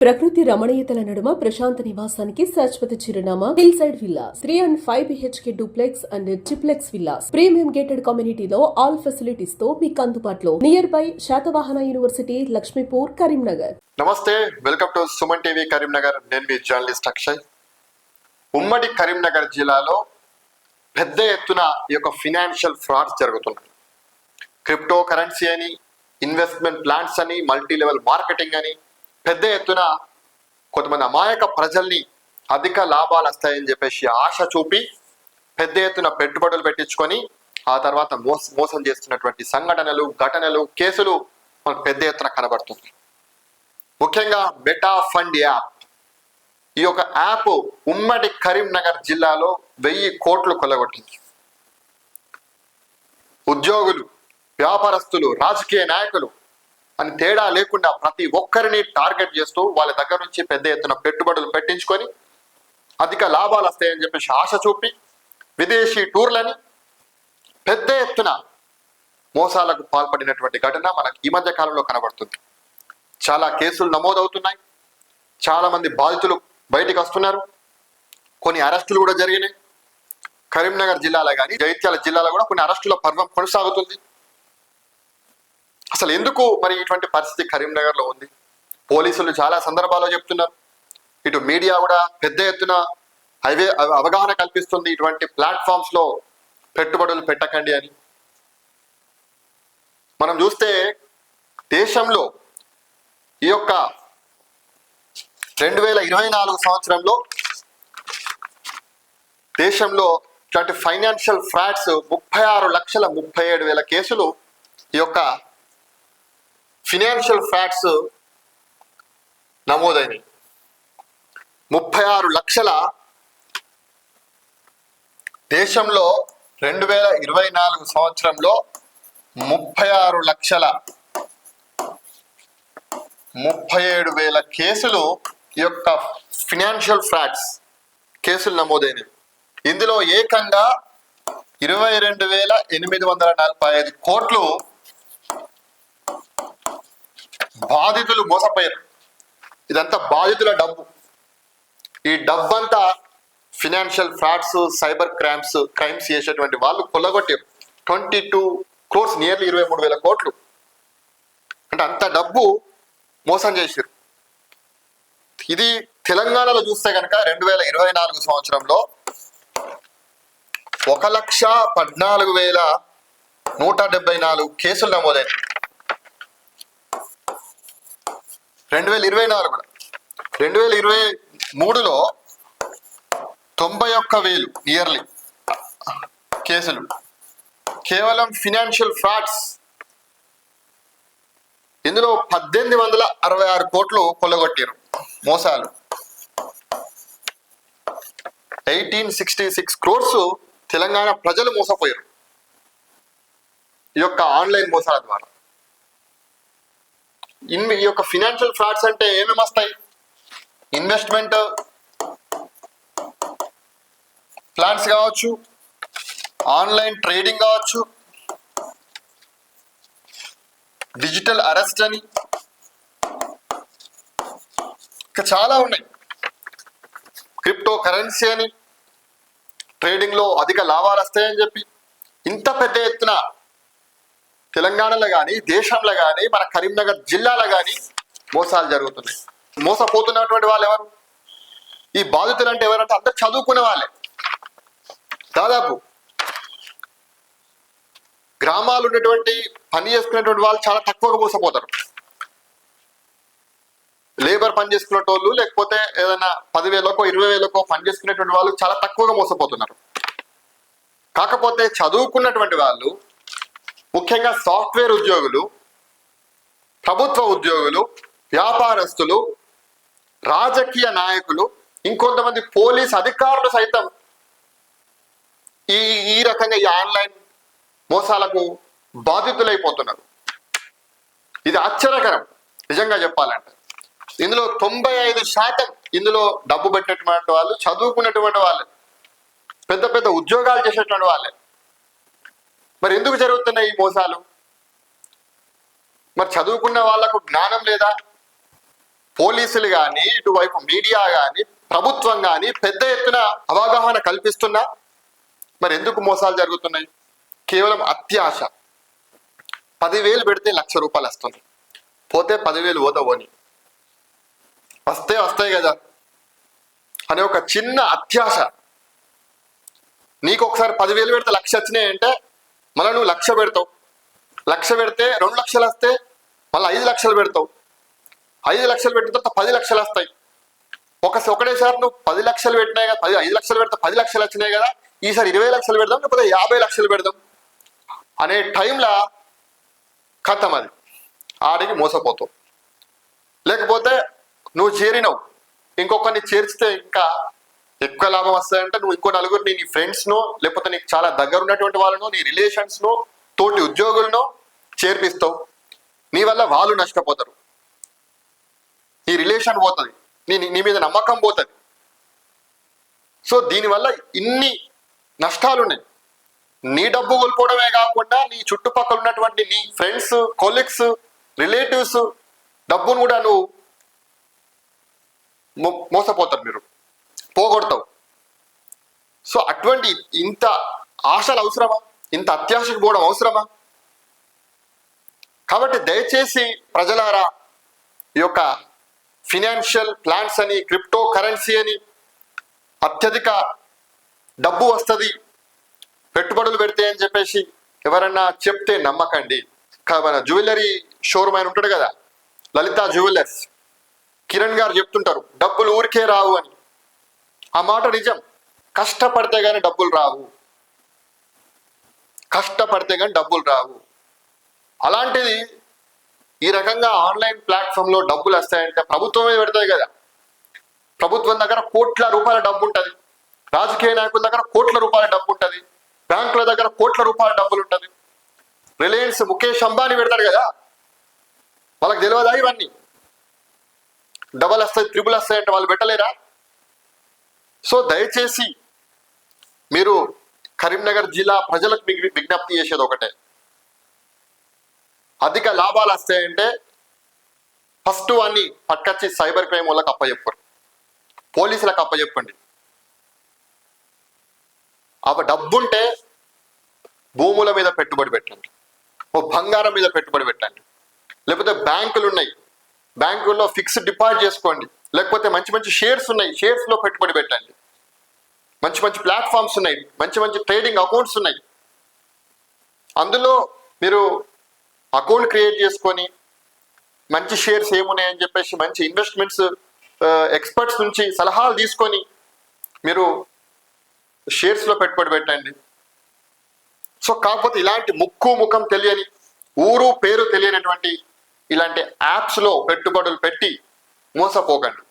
ప్రకృతి రమణీయతల నడుమ ప్రశాంత నివాసానికి శాశ్వత చిరునామా hill side villas three and five BHK duplex and triplex villas premium gated కమ్యూనిటీలో ఆల్ ఫెసిలిటీస్తో మీకు అందుబాటులో. Nearby Satavahana university Laxmipur Karimnagar. నమస్తే welcome to Suman TV Karimnagar. నేను మీ జర్నలిస్ట్ అక్షయ్. ఉమ్మడి కరీంనగర్ జిల్లాలో పెద్ద ఎత్తున ఈ యొక్క ఫినాన్షియల్ ఫ్రాడ్స్ జరుగుతున్నాయి. క్రిప్టో కరెన్సీ అని ఇన్వెస్ట్మెంట్ ప్లాన్స్ అని మల్టీ లెవెల్ మార్కెటింగ్ అని పెద్ద ఎత్తున కొంతమంది అమాయక ప్రజల్ని అధిక లాభాలు వస్తాయని చెప్పేసి ఆశ చూపి పెద్ద ఎత్తున పెట్టుబడులు పెట్టించుకొని ఆ తర్వాత మోస మోసం చేస్తున్నటువంటి సంఘటనలు ఘటనలు కేసులు మనకు పెద్ద ఎత్తున కనబడుతుంది ముఖ్యంగా మెటా ఫండ్ యాప్. ఈ యొక్క యాప్ ఉమ్మడి కరీంనగర్ జిల్లాలో వెయ్యి కోట్లు కొల్లగొట్టింది. ఉద్యోగులు వ్యాపారస్తులు రాజకీయ నాయకులు అని తేడా లేకుండా ప్రతి ఒక్కరిని టార్గెట్ చేస్తూ వాళ్ళ దగ్గర నుంచి పెద్ద ఎత్తున పెట్టుబడులు పెట్టించుకొని అధిక లాభాలు వస్తాయని చెప్పేసి ఆశ చూపి విదేశీ టూర్లని పెద్ద ఎత్తున మోసాలకు పాల్పడినటువంటి ఘటన మనకు ఈ మధ్య కాలంలో కనబడుతుంది. చాలా కేసులు నమోదవుతున్నాయి. చాలా మంది బాధితులు బయటికి వస్తున్నారు. కొన్ని అరెస్టులు కూడా జరిగినాయి. కరీంనగర్ జిల్లాలో కానీ జైత్యాల జిల్లాలో కూడా కొన్ని అరెస్టుల పర్వం కొనసాగుతుంది. అసలు ఎందుకు మరి ఇటువంటి పరిస్థితి కరీంనగర్లో ఉంది? పోలీసులు చాలా సందర్భాల్లో చెప్తున్నారు. ఇటు మీడియా కూడా పెద్ద ఎత్తున అవే అవగాహన కల్పిస్తుంది ఇటువంటి ప్లాట్ఫామ్స్లో పెట్టుబడులు పెట్టకండి అని. మనం చూస్తే దేశంలో ఈ యొక్క రెండు వేల ఇరవై నాలుగు సంవత్సరంలో దేశంలో ఇట్లాంటి ఫైనాన్షియల్ ఫ్రాడ్స్ ముప్పై ఆరు లక్షల ముప్పై ఏడు వేల కేసులు ఈ యొక్క ఫినాన్షియల్ ఫ్యాక్ట్స్ నమోదైనవి. ముప్పై ఆరు లక్షల దేశంలో రెండు వేల ఇరవై నాలుగు సంవత్సరంలో ముప్పై ఆరు లక్షల ముప్పై ఏడు వేల కేసులు ఈ యొక్క ఫినాన్షియల్ ఫ్రాడ్స్ కేసులు నమోదైనవి. ఇందులో ఏకంగా ఇరవై రెండు వేల ఎనిమిది వందల నలభై ఐదు కోట్లు బాధితులు మోసపోయారు. ఇదంతా బాధితుల డబ్బు. ఈ డబ్బంతా financial frauds cyber crimes crimes చేసేటువంటి వాళ్ళు కొల్లగొట్టారు. ట్వంటీ టూ క్రోర్స్ నియర్లీ ఇరవై మూడు వేల కోట్లు. అంటే అంత డబ్బు మోసం చేశారు. ఇది తెలంగాణలో చూస్తే కనుక రెండు వేల ఇరవై నాలుగు సంవత్సరంలో ఒక లక్ష పద్నాలుగు వేల నూట డెబ్బై నాలుగు కేసులు నమోదైనవి రెండు వేల ఇరవై నాలుగు. రెండు వేల ఇరవై మూడులో తొంభై ఒక్క వేలు ఇయర్లీ కేసులు. కేవలం ఫినాన్షియల్ ఫ్రాడ్స్. ఇందులో పద్దెనిమిది వందల అరవై ఆరు కోట్లు కొల్లగొట్టారు మోసాలు. Eighteen sixty six crores Telangana ప్రజలు మోసపోయారు. ఈ యొక్క ఆన్లైన్ మోసాల ద్వారా. ఇన్ ఈ యొక్క ఫినాన్షియల్ ఫ్రాడ్స్ అంటే ఏమేమి వస్తాయి? ఇన్వెస్ట్మెంట్ ప్లాన్స్ కావచ్చు ఆన్లైన్ ట్రేడింగ్ కావచ్చు డిజిటల్ అరెస్ట్ అని. ఇంకా చాలా ఉన్నాయి. క్రిప్టో కరెన్సీ అని ట్రేడింగ్లో అధిక లాభాలు వస్తాయని చెప్పి ఇంత పెద్ద ఎత్తున తెలంగాణలో కానీ దేశంలో కానీ మన కరీంనగర్ జిల్లాలో కానీ మోసాలు జరుగుతున్నాయి. మోసపోతున్నటువంటి వాళ్ళు ఎవరు? ఈ బాధితులు అంటే ఎవరంటే అందరు చదువుకునే వాళ్ళే. దాదాపు గ్రామాలు ఉన్నటువంటి పని చేసుకునేటువంటి వాళ్ళు చాలా తక్కువగా మోసపోతారు. లేబర్ పని చేసుకునేటోళ్ళు లేకపోతే ఏదైనా పదివేలకో ఇరవై వేలకో పని చేసుకునేటువంటి వాళ్ళు చాలా తక్కువగా మోసపోతున్నారు. కాకపోతే చదువుకున్నటువంటి వాళ్ళు ముఖ్యంగా సాఫ్ట్వేర్ ఉద్యోగులు ప్రభుత్వ ఉద్యోగులు వ్యాపారస్తులు రాజకీయ నాయకులు ఇంకొంతమంది పోలీస్ అధికారులు సైతం ఈ ఈ రకంగా ఈ ఆన్లైన్ మోసాలకు బాధితులైపోతున్నారు. ఇది ఆశ్చర్యకరం నిజంగా చెప్పాలంటే. ఇందులో తొంభై ఐదు శాతం ఇందులో డబ్బు పెట్టినటువంటి వాళ్ళు చదువుకున్నటువంటి వాళ్ళే పెద్ద పెద్ద ఉద్యోగాలు చేసేటువంటి వాళ్ళే. మరి ఎందుకు జరుగుతున్నాయి ఈ మోసాలు? మరి చదువుకున్న వాళ్ళకు జ్ఞానం లేదా? పోలీసులు కానీ ఇటువైపు మీడియా కానీ ప్రభుత్వం కానీ పెద్ద ఎత్తున అవగాహన కల్పిస్తున్నా? మరి ఎందుకు మోసాలు జరుగుతున్నాయి? కేవలం అత్యాశ. పదివేలు పెడితే లక్ష రూపాయలు వస్తుంది. పోతే పదివేలు పోతావని వస్తే వస్తాయి కదా. అనే ఒక చిన్న అత్యాశ. నీకు ఒకసారి పదివేలు పెడితే లక్ష వచ్చినాయి అంటే మళ్ళీ నువ్వు లక్ష పెడతావు. లక్ష పెడితే రెండు లక్షలు వస్తే మళ్ళీ ఐదు లక్షలు పెడతావు. ఐదు లక్షలు పెట్టిన తర్వాత పది లక్షలు వస్తాయి. ఒక ఒకటేసారి నువ్వు పది లక్షలు పెట్టినాయి కదా పది ఐదు లక్షలు పెడితే పది లక్షలు వచ్చినాయి కదా ఈసారి ఇరవై లక్షలు పెడదాం లేకపోతే యాభై లక్షలు పెడదాం అనే టైంలో కథం అది. ఆడికి మోసపోతావు. లేకపోతే నువ్వు చేరినావు. ఇంకొకరిని చేర్చితే ఇంకా ఎక్కువ లాభం వస్తాయంటే నువ్వు ఇంకో నలుగురిని నీ ఫ్రెండ్స్ను లేకపోతే నీకు చాలా దగ్గర ఉన్నటువంటి వాళ్ళను నీ రిలేషన్స్ను తోటి ఉద్యోగులను చేర్పిస్తావు. నీ వల్ల వాళ్ళు నష్టపోతారు. నీ రిలేషన్ పోతుంది. నీ నీ- మీద నమ్మకం పోతుంది. సో దీనివల్ల ఇన్ని నష్టాలు ఉన్నాయి నీ డబ్బు కోల్పోవడమే కాకుండా నీ చుట్టుపక్కల ఉన్నటువంటి నీ ఫ్రెండ్స్ కొలీగ్స్ రిలేటివ్స్ డబ్బును కూడా నువ్వు మోసపోతారు మీరు. పోగొడతావు. సో అటువంటి ఇంత ఆశలు అవసరమా? ఇంత అత్యాశకు పోవడం అవసరమా? కాబట్టి దయచేసి ప్రజలారా ఈ యొక్క ఫినాన్షియల్ ప్లాన్స్ అని క్రిప్టో కరెన్సీ అని అత్యధిక డబ్బు వస్తుంది పెట్టుబడులు పెడితే అని చెప్పేసి ఎవరన్నా చెప్తే నమ్మకండి. మన జ్యువెలరీ షోరూమ్ ఆయన ఉంటాడు కదా లలిత జ్యువెలర్స్. కిరణ్ గారు చెప్తుంటారు డబ్బులు ఊరికే రావు అని. ఆ మాట నిజం. కష్టపడితే కానీ డబ్బులు రావు. కష్టపడితే కానీ డబ్బులు రావు. అలాంటిది ఈ రకంగా ఆన్లైన్ ప్లాట్ఫామ్లో డబ్బులు వస్తాయంటే ప్రభుత్వమే పెడతాయి కదా. ప్రభుత్వం దగ్గర కోట్ల రూపాయల డబ్బు ఉంటుంది. రాజకీయ నాయకుల దగ్గర కోట్ల రూపాయల డబ్బు ఉంటుంది. బ్యాంకుల దగ్గర కోట్ల రూపాయల డబ్బులు ఉంటుంది. రిలయన్స్ ముఖేష్ అంబానీ పెడతాడు కదా. వాళ్ళకి తెలియదా ఇవన్నీ? డబల్ వస్తాయి త్రిబుల్ వస్తాయి అంటే వాళ్ళు పెట్టలేరా? సో దయచేసి మీరు కరీంనగర్ జిల్లా ప్రజలకు మీకు విజ్ఞప్తి చేసేది ఒకటే. అధిక లాభాలు వస్తాయంటే ఫస్ట్ వాన్ని పట్టుకొచ్చి సైబర్ క్రైమ్ వాళ్ళకి అప్పచెప్పండి పోలీసులకు అప్పచెప్పండి అవ డబ్బుంటే భూముల మీద పెట్టుబడి పెట్టండి. ఓ బంగారం మీద పెట్టుబడి పెట్టండి. లేకపోతే బ్యాంకులు ఉన్నాయి బ్యాంకుల్లో ఫిక్స్డ్ డిపాజిట్ చేసుకోండి. లేకపోతే మంచి మంచి షేర్స్ ఉన్నాయి. షేర్స్లో పెట్టుబడి పెట్టండి. మంచి మంచి ప్లాట్ఫామ్స్ ఉన్నాయి. మంచి మంచి ట్రేడింగ్ అకౌంట్స్ ఉన్నాయి. అందులో మీరు అకౌంట్ క్రియేట్ చేసుకొని మంచి షేర్స్ ఏమున్నాయని చెప్పేసి మంచి ఇన్వెస్ట్మెంట్స్ ఎక్స్పర్ట్స్ నుంచి సలహాలు తీసుకొని మీరు షేర్స్లో పెట్టుబడి పెట్టండి. సో కాకపోతే ఇలాంటి ముక్కు ముఖం తెలియని ఊరు పేరు తెలియనటువంటి ఇలాంటి యాప్స్లో పెట్టుబడులు పెట్టి మోసపోకండి.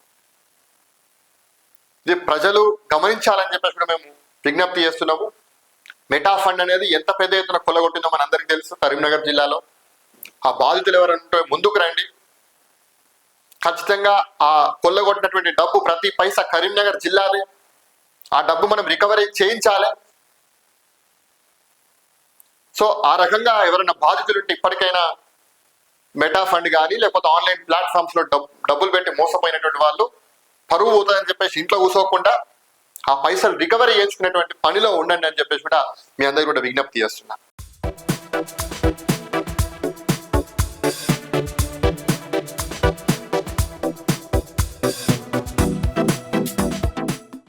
ఇది ప్రజలు గమనించాలని చెప్పేసి కూడా మేము విజ్ఞప్తి చేస్తున్నాము. మెటా ఫండ్ అనేది ఎంత పెద్ద ఎత్తున కొల్లగొట్టిందో మన అందరికీ తెలుసు కరీంనగర్ జిల్లాలో. ఆ బాధితులు ఎవరంటే ముందుకు రండి. ఖచ్చితంగా ఆ కొల్లగొట్టినటువంటి డబ్బు ప్రతి పైసా కరీంనగర్ జిల్లాది. ఆ డబ్బు మనం రికవరీ చేయించాలి. సో ఆ రకంగా ఎవరైనా బాధితులుంటే ఇప్పటికైనా మెటా ఫండ్ కానీ లేకపోతే ఆన్లైన్ ప్లాట్ఫామ్స్లో డబ్బు డబ్బులు పెట్టి మోసపోయినటువంటి వాళ్ళు పరువు పోతుందని చెప్పేసి ఇంట్లో కూర్చోకుండా ఆ పైసలు రికవరీ చేసుకునేటువంటి పనిలో ఉండండి అని చెప్పేసి కూడా మీ అందరికీ కూడా విజ్ఞప్తి చేస్తున్నా.